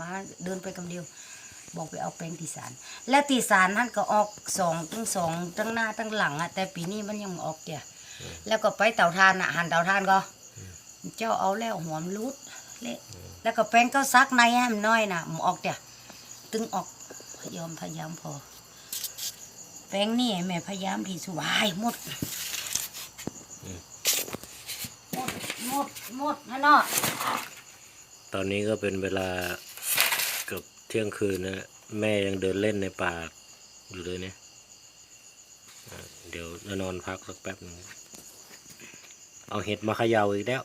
มาเดินไปคำเดียว บอกไปเอาแปลงตีสารและตีสารนั่นก็ออกสองตั้งสองตั้งหน้าตั้งหลังอะแต่ปีนี้มันยังออกเดียแล้วก็ไปเต่าทานอะหันเต่าทานก็ เจ้าเอาแล้วหัวมรุดเละแล้วก็แป้งก็ซักในให้มันน้อยนะมันออกเดียตึงออกพยายามพยายามพอ แป้งนี่แม่พยายามที่สุดวายหมดหมดหมดหมดฮะเนาะตอนนี้ก็เป็นเวลา เที่ยงคืนนะแม่ยังเดินเล่นในป่าอยู่เลยเนี่ย เดี๋ยวจะนอนพักสักแป๊บนึงเอาเห็ดมาเขย่าอีกแล้ว